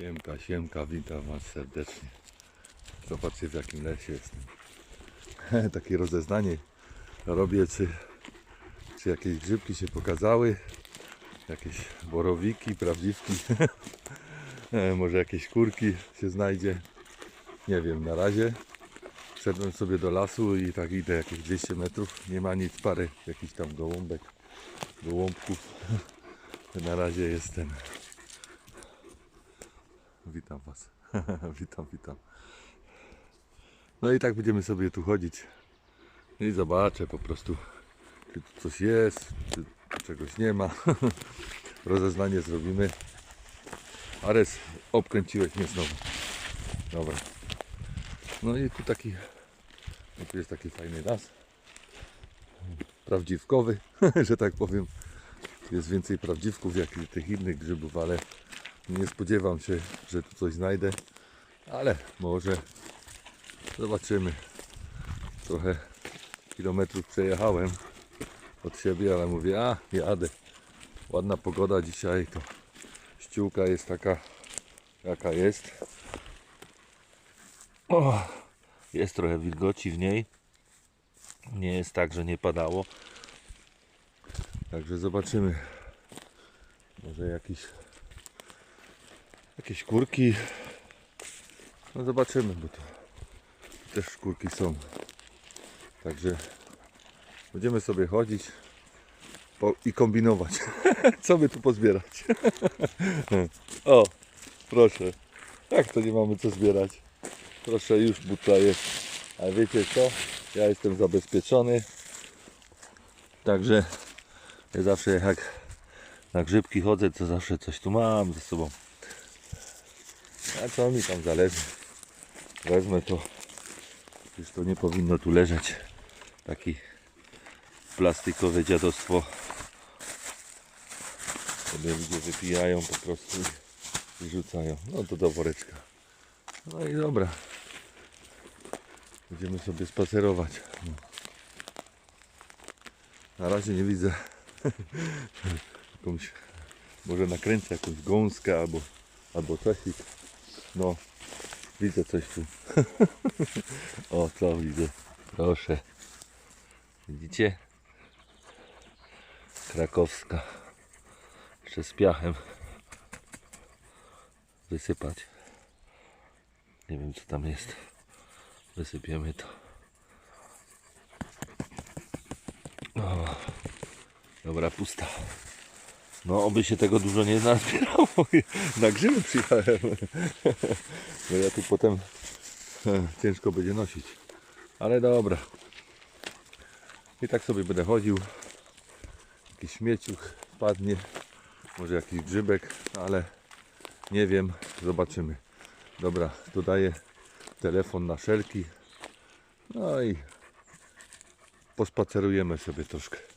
Siemka, siemka, witam Was serdecznie. Zobaczcie w jakim lesie jestem. Takie rozeznanie robię, czy, czy jakieś grzybki się pokazały. Jakieś borowiki, prawdziwki. Może jakieś kurki się znajdzie. Nie wiem, na razie. Szedłem sobie do lasu i tak idę jakieś 200 metrów. Nie ma nic, parę jakichś tam gołąbek, gołąbków. Na razie jestem. Witam Was. witam, witam. No i tak będziemy sobie tu chodzić. I zobaczę po prostu, czy tu coś jest, czy czegoś nie ma. Rozeznanie zrobimy. Ares, obkręciłeś mnie znowu. Dobra. No i tu taki, no tu jest taki fajny las. Prawdziwkowy, że tak powiem. Jest więcej prawdziwków jak i tych innych grzybów, ale nie spodziewam się, że tu coś znajdę, ale może zobaczymy. Trochę kilometrów przejechałem od siebie, ale mówię, a jadę. Ładna pogoda dzisiaj, to ściółka jest taka, jaka jest. O, jest trochę wilgoci w niej. Nie jest tak, że nie padało. Także zobaczymy. Może jakiś jakieś kurki. No zobaczymy, bo to też szkórki są. Także będziemy sobie chodzić i kombinować, co by tu pozbierać. o, proszę. Jak to nie mamy co zbierać? Proszę, już butla jest. Ale wiecie co? Ja jestem zabezpieczony. Także ja zawsze jak na grzybki chodzę, to zawsze coś tu mam ze sobą. A co mi tam zależy? Wezmę to. Już to nie powinno tu leżeć. Taki plastikowe dziadostwo. Sobie ludzie wypijają po prostu i rzucają. No to do woreczka. No i dobra. Będziemy sobie spacerować. No. Na razie nie widzę jakąś, może nakręcę jakąś gąskę albo, albo czesik. No, widzę coś tu. o, co widzę? Proszę. Widzicie? Krakowska. Jeszcze z piachem. Wysypać. Nie wiem co tam jest. Wysypiemy to. O, dobra, pusta. No, oby się tego dużo nie nazbierało. Na grzyby przyjechałem. No ja tu potem ciężko będzie nosić. Ale dobra. I tak sobie będę chodził. Jakiś śmieciuch padnie. Może jakiś grzybek, ale nie wiem. Zobaczymy. Dobra, dodaję telefon na szelki. No i pospacerujemy sobie troszkę.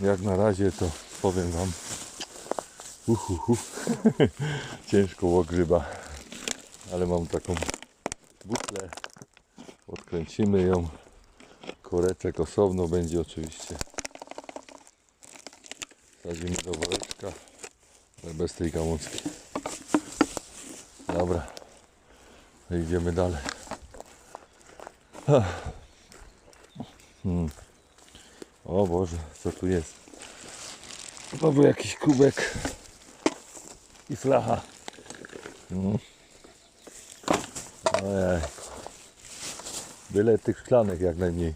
Jak na razie to powiem Wam. Uhuhu, ciężko łogrzyba, ale mam taką butlę, odkręcimy ją, koreczek osobno będzie oczywiście, wsadzimy do woreczka, ale bez tej gałązki. Dobra, to idziemy dalej. Hmm. O Boże, co tu jest? Znowu jakiś kubek i flacha. Mm. Ojej. Byle tych szklanek jak najmniej.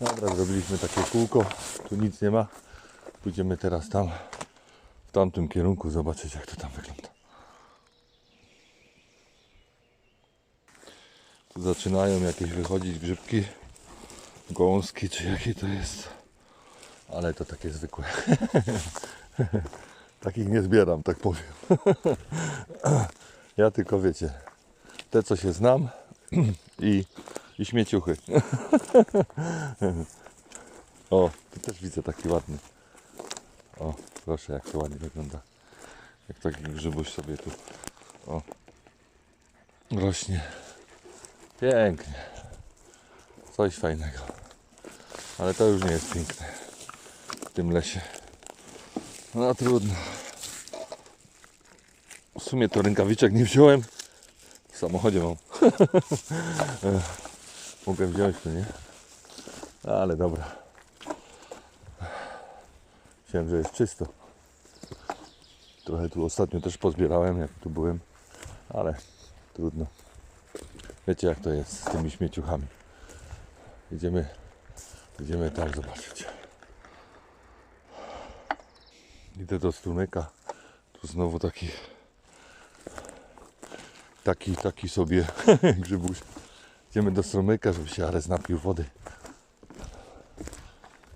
Dobra, zrobiliśmy takie kółko. Tu nic nie ma. Pójdziemy teraz tam, w tamtym kierunku, zobaczyć jak to tam wygląda. Tu zaczynają jakieś wychodzić grzybki gąski, czy jakie to jest. Ale to takie zwykłe. Takich nie zbieram, tak powiem. Ja tylko wiecie, te co się znam i, i śmieciuchy. O, tu też widzę taki ładny. O, proszę, jak to ładnie wygląda. Jak taki grzybuś sobie tu o, rośnie. Pięknie. Coś fajnego. Ale to już nie jest piękne. tym lesie. No trudno. W sumie to rękawiczek nie wziąłem. W samochodzie mam. Mogę wziąć to, nie? Ale dobra. Myślałem, że jest czysto. Trochę tu ostatnio też pozbierałem, jak tu byłem. Ale trudno. Wiecie jak to jest z tymi śmieciuchami. Idziemy, idziemy tak zobaczyć. Idę do strumyka. Tu znowu taki taki, taki sobie grzybuś. Idziemy do strumyka, żeby się Ares napił wody.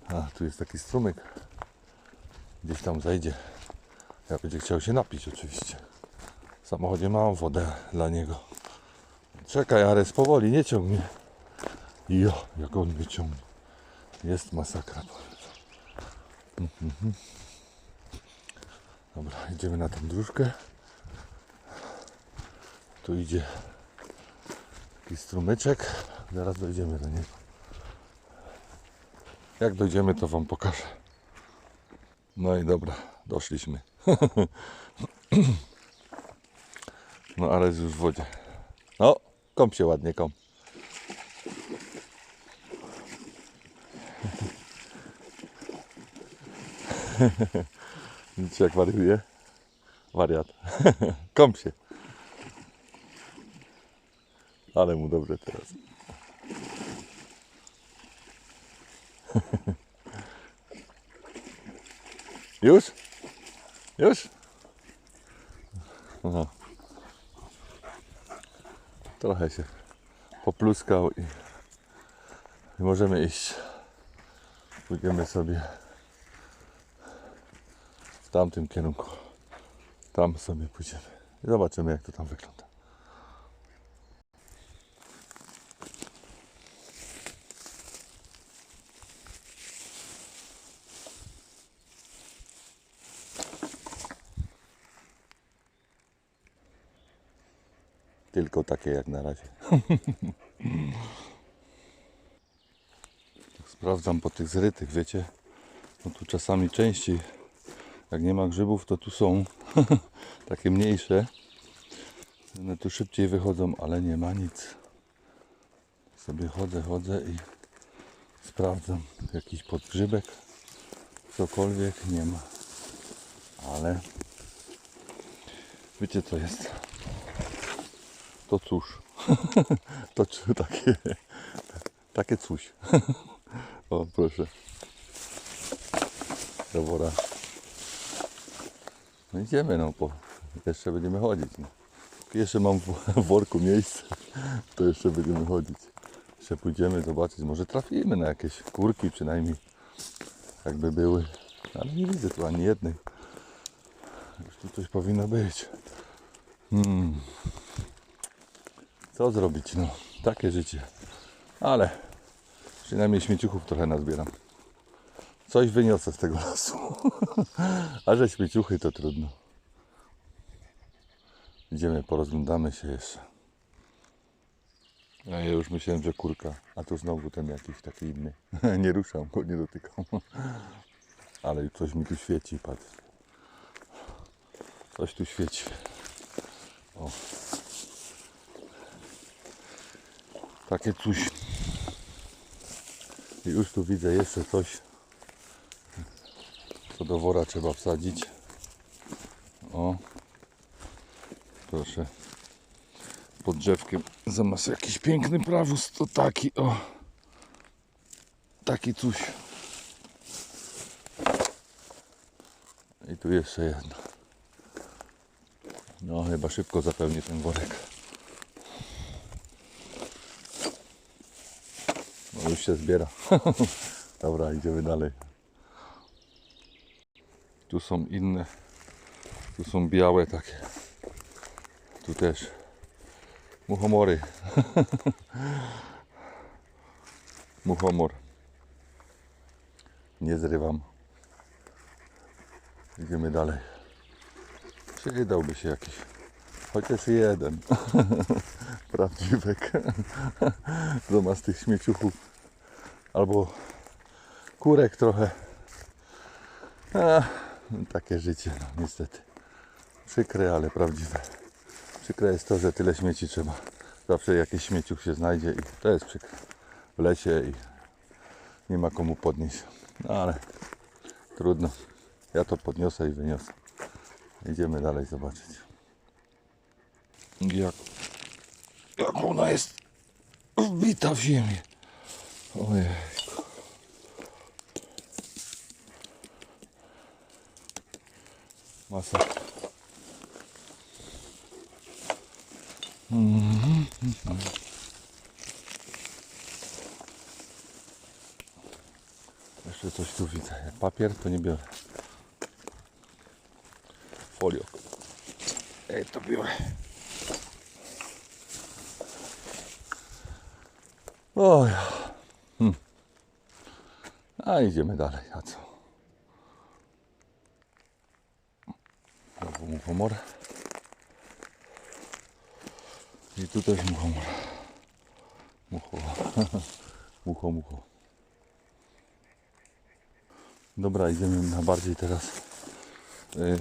A, tu jest taki strumyk. Gdzieś tam zajdzie. Ja będzie chciał się napić oczywiście. W samochodzie mam wodę dla niego. Czekaj, Ares, powoli, nie ciągnie. Jo, jak on mnie ciągnie. Jest masakra. powiem. Mhm. Dobra, idziemy na tą dróżkę. Tu idzie taki strumyczek. Zaraz dojdziemy do niego. Jak dojdziemy, to Wam pokażę. No i dobra, doszliśmy. No, ale jest już w wodzie. No, kąp się ładnie, kąp. Widzicie jak wariuje? Wariat. Kąp się. Ale mu dobrze teraz. Już? Już? Aha. Trochę się popluskał i, i możemy iść. Pójdziemy sobie tamtym kierunku. Tam sobie pójdziemy. I zobaczymy jak to tam wygląda. Tylko takie jak na razie. Sprawdzam po tych zrytych, wiecie. No tu czasami częściej, jak nie ma grzybów, to tu są takie mniejsze. One tu szybciej wychodzą, ale nie ma nic. Sobie chodzę, chodzę i sprawdzam jakiś podgrzybek, cokolwiek nie ma. Ale wiecie co jest? To cóż. to takie, takie coś. o proszę. Do wora. No idziemy no, bo jeszcze będziemy chodzić. No. Jeszcze mam w worku miejsce, to jeszcze będziemy chodzić. Jeszcze pójdziemy zobaczyć, może trafimy na jakieś kurki przynajmniej, jakby były. Ale nie widzę tu ani jednej. Już tu coś powinno być. Hmm. Co zrobić? No, takie życie. Ale przynajmniej śmieciuchów trochę nazbieram. Coś wyniosę z tego lasu. A że śmieciuchy to trudno. Idziemy, porozglądamy się jeszcze. A ja już myślałem, że kurka, a tu znowu ten jakiś taki inny. nie ruszam go, nie dotykam. Ale coś mi tu świeci, patrz. Coś tu świeci. O. Takie coś. I już tu widzę jeszcze coś, co do wora trzeba wsadzić. O. Proszę. Pod drzewkiem zamiast jakiś piękny prawus, to taki o. Taki coś. I tu jeszcze jedno. No chyba szybko zapełnię ten worek. No już się zbiera. Dobra, idziemy dalej. Tu są inne. Tu są białe takie. Tu też. Muchomory. Muchomor. Nie zrywam. Idziemy dalej. Przydałby się jakiś. Chociaż jeden. Prawdziwek. Zamiast tych śmieciuchów. Albo kurek trochę. A, takie życie, no, niestety. Przykre, ale prawdziwe. Przykre jest to, że tyle śmieci trzeba. Zawsze jakiś śmieciuch się znajdzie i to jest przykre. W lesie i nie ma komu podnieść. No ale trudno. Ja to podniosę i wyniosę. Idziemy dalej zobaczyć. Jak, jak ona jest wbita w ziemię. Ojej. Masa. Jeszcze coś tu widzę. Papier to nie biorę. Folio. Ej, to biorę. Oj. Hmm. A idziemy dalej. A co? Znowu muchomor. I tu też muchomor. Mucho. mucho, mucho. Dobra, idziemy na bardziej teraz y,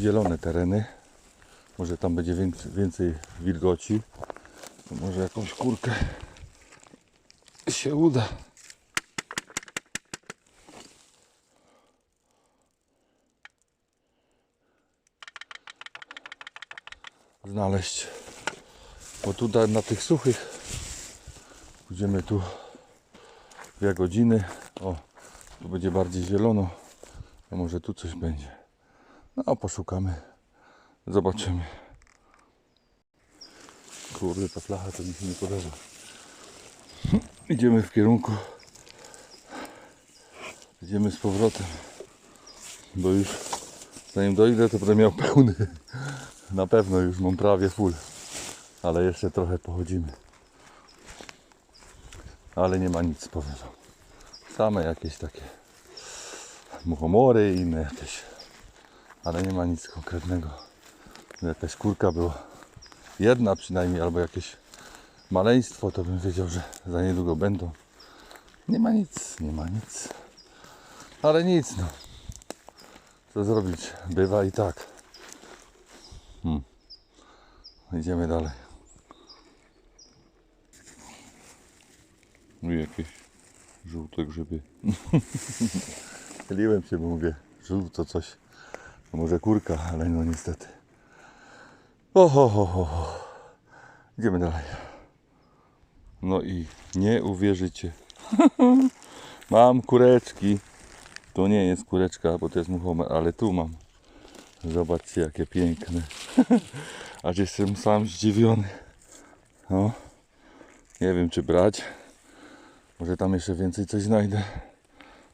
zielone tereny. Może tam będzie więcej, więcej wilgoci. Może jakąś kurkę się uda. Znaleźć. Bo tutaj na tych suchych pójdziemy tu dwie godziny. O, tu będzie bardziej zielono. A może tu coś będzie. No, poszukamy. Zobaczymy. Kurde, ta flacha to mi się nie podoba. Idziemy w kierunku. Idziemy z powrotem. Bo już zanim dojdę, to będę miał pełny. Na pewno już mam prawie full. Ale jeszcze trochę pochodzimy. Ale nie ma nic, powiem wam. Same jakieś takie muchomory i inne jakieś. Ale nie ma nic konkretnego. Jakaś kurka była. Jedna przynajmniej, albo jakieś maleństwo, to bym wiedział, że za niedługo będą. Nie ma nic, nie ma nic. Ale nic, no. Co zrobić? Bywa i tak. Hmm. Idziemy dalej. No i jakieś żółte grzyby. Chyliłem się, bo mówię, żółto coś. No może kurka, ale no niestety. Oho, ho, ho, ho. Idziemy dalej. No i nie uwierzycie. mam kureczki. To nie jest kureczka, bo to jest muchomer, ale tu mam. Zobaczcie, jakie piękne. Aż jestem sam zdziwiony. No. Nie wiem, czy brać. Może tam jeszcze więcej coś znajdę.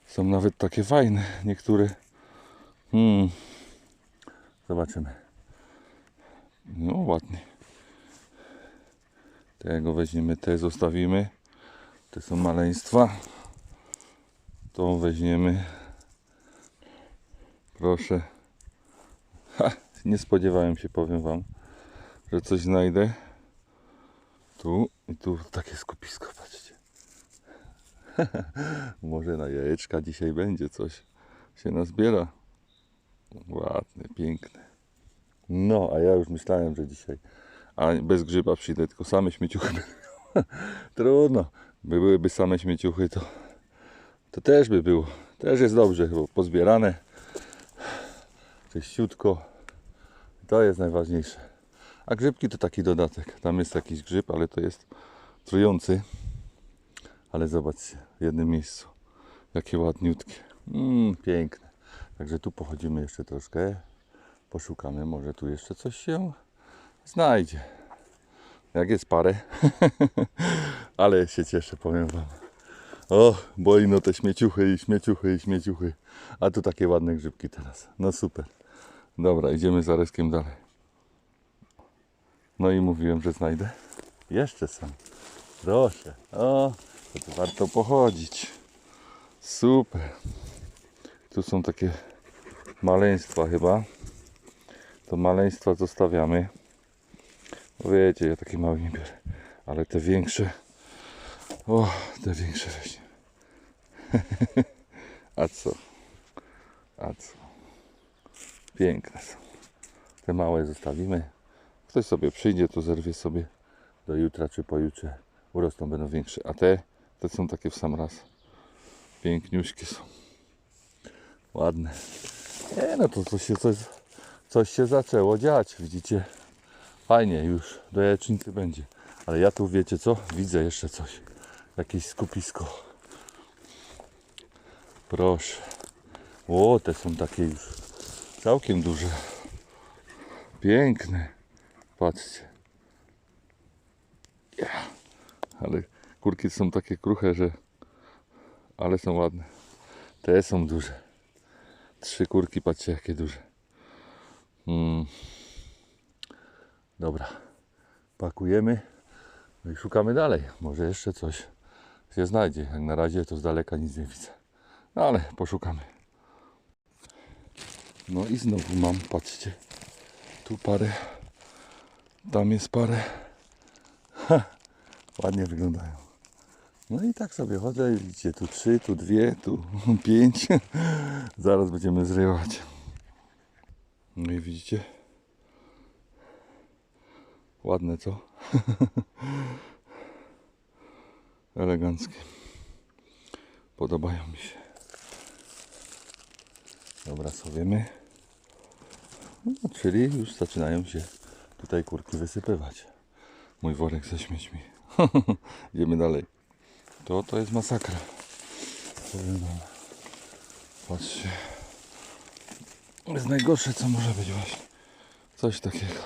Są nawet takie fajne, niektóre. Hmm. Zobaczymy. No ładnie. Tego weźmiemy, te zostawimy. Te są maleństwa. To weźmiemy. Proszę. Ha, nie spodziewałem się, powiem Wam, że coś znajdę. Tu i tu takie skupisko, patrzcie. Może na jajeczka dzisiaj będzie coś się nazbiera. Ładne, piękne. No, a ja już myślałem, że dzisiaj a bez grzyba przyjdę, tylko same śmieciuchy. Trudno. By byłyby same śmieciuchy, to, to też by było. Też jest dobrze, bo pozbierane. Czyściutko. To jest najważniejsze. A grzybki to taki dodatek. Tam jest jakiś grzyb, ale to jest trujący. Ale zobaczcie, w jednym miejscu. Jakie ładniutkie. Mm, piękne. Także tu pochodzimy jeszcze troszkę. Poszukamy, może tu jeszcze coś się znajdzie. Jak jest parę. Ale się cieszę, powiem Wam. O, boi no te śmieciuchy i śmieciuchy i śmieciuchy. A tu takie ładne grzybki teraz. No super. Dobra, idziemy za reskiem dalej. No i mówiłem, że znajdę. Jeszcze są. Proszę. O, to warto pochodzić. Super. Tu są takie maleństwa chyba. To maleństwa zostawiamy. Bo wiecie, ja takie małe nie biorę. Ale te większe. O, te większe weźmie. A co? A co? Piękne są. Te małe zostawimy. Ktoś sobie przyjdzie, to zerwie sobie do jutra czy pojutrze. Urosną, będą większe. A te, te są takie w sam raz. Piękniuśkie są. Ładne. Nie, no to coś się, coś, coś się zaczęło dziać, widzicie? Fajnie już, do jajecznicy będzie. Ale ja tu wiecie co? Widzę jeszcze coś. Jakieś skupisko. Proszę. O, te są takie już całkiem duże. Piękne. Patrzcie. Ja. Ale kurki są takie kruche, że... Ale są ładne. Te są duże. Trzy kurki, patrzcie jakie duże. Mm. Dobra. Pakujemy. No i szukamy dalej. Może jeszcze coś się znajdzie. Jak na razie to z daleka nic nie widzę. No ale poszukamy. No i znowu mam, patrzcie. Tu parę. Tam jest parę. Ha, ładnie wyglądają. No i tak sobie chodzę i widzicie, tu trzy, tu dwie, tu pięć. Zaraz będziemy zrywać. No i widzicie? Ładne co? Eleganckie. Podobają mi się. Dobra, sowiemy. No, czyli już zaczynają się tutaj kurki wysypywać. Mój worek ze śmiećmi. Idziemy dalej. To to jest masakra. Patrzcie. To jest najgorsze co może być właśnie. Coś takiego.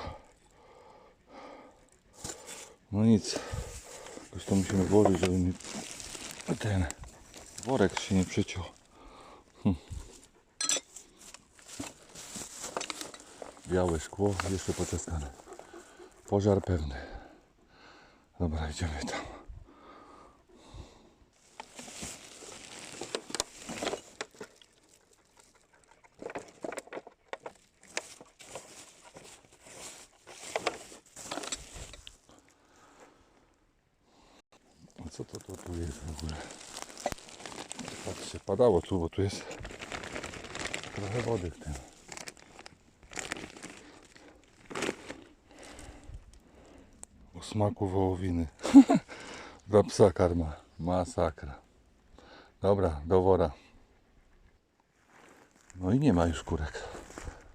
No nic. Jakoś to musimy włożyć, żeby mi ten worek się nie przyciął. Hm. Białe szkło, jeszcze poczeskane. Pożar pewny. Dobra, idziemy tam. Co to, to tu jest w ogóle? Patrzcie, padało tu, bo tu jest trochę wody w tym. Smaku wołowiny. Dla psa karma. Masakra. Dobra, do wora. No i nie ma już kurek.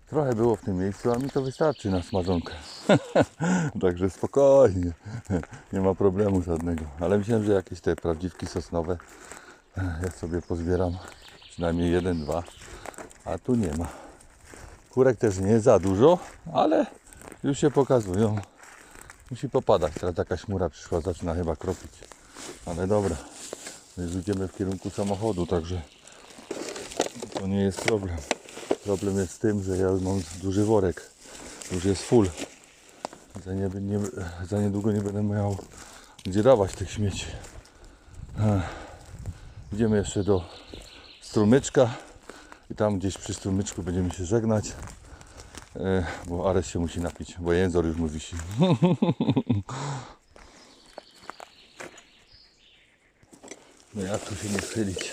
Trochę było w tym miejscu, a mi to wystarczy na smażonkę. Także spokojnie. Nie ma problemu żadnego. Ale myślałem, że jakieś te prawdziwki sosnowe ja sobie pozbieram. Przynajmniej jeden, dwa. A tu nie ma. Kurek też nie za dużo, ale już się pokazują. Musi popadać. Teraz taka chmura przyszła, zaczyna chyba kropić. Ale dobra. Już idziemy w kierunku samochodu, także to nie jest problem. Problem jest z tym, że ja mam duży worek. Już jest full. Za, nie, nie, za niedługo nie będę miał gdzie dawać tych śmieci. Idziemy jeszcze do strumyczka i tam gdzieś przy strumyczku będziemy się żegnać. E, bo Ares się musi napić, bo jęzor już mu wisi. No jak tu się nie schylić?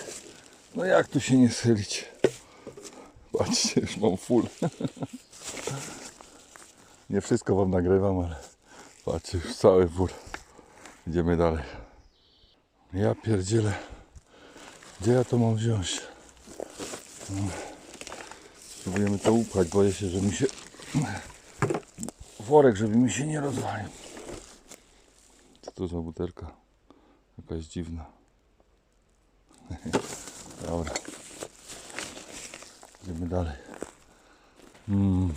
No jak tu się nie schylić? Patrzcie, już mam full. Nie wszystko wam nagrywam, ale patrzcie, już cały wór. Idziemy dalej. Ja pierdzielę. Gdzie ja to mam wziąć? No. Spróbujemy to upchać. Boję się, że mi się worek, żeby mi się nie rozwalił. Co to za butelka? Jakaś dziwna. Dobra. Idziemy dalej. Mm.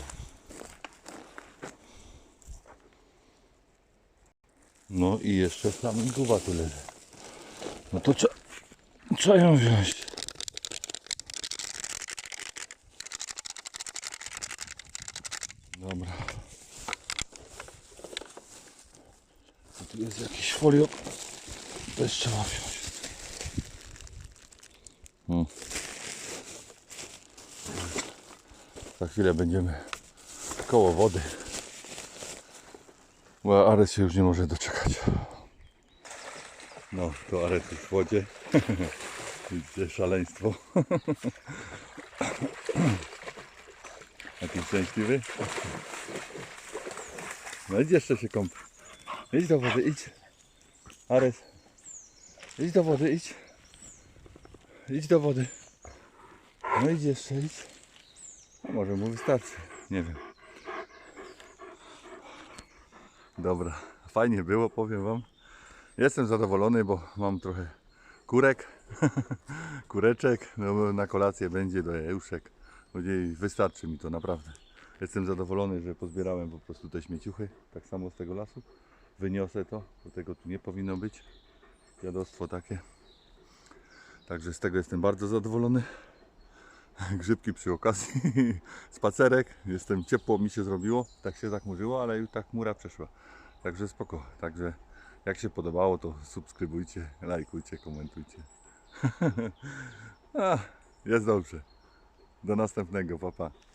No i jeszcze flamingowa tu leży. No to? Co ją wziąć? Dobra. To tu jest jakiś folio. Też trzeba wziąć. Hmm. Za chwilę będziemy koło wody. Bo Ares się już nie może doczekać. No, to Ares już w wodzie. Widzicie, szaleństwo. Jaki szczęśliwy. No idź jeszcze się kąp. Idź do wody, idź. Ares. Idź do wody, idź. Idź do wody. No idź jeszcze, idź. A może mu wystarczy. Nie wiem. Dobra, fajnie było, powiem Wam. Jestem zadowolony, bo mam trochę kurek, kureczek. No, na kolację będzie do jajuszek. Będzie, wystarczy mi to naprawdę. Jestem zadowolony, że pozbierałem po prostu te śmieciuchy, tak samo z tego lasu. Wyniosę to, bo tego tu nie powinno być. Jadostwo takie. Także z tego jestem bardzo zadowolony. Grzybki przy okazji, spacerek. Jestem ciepło mi się zrobiło, tak się zachmurzyło, ale już ta chmura przeszła. Także spoko. Także jak się podobało, to subskrybujcie, lajkujcie, komentujcie. A, jest dobrze. Do następnego, papa. Pa.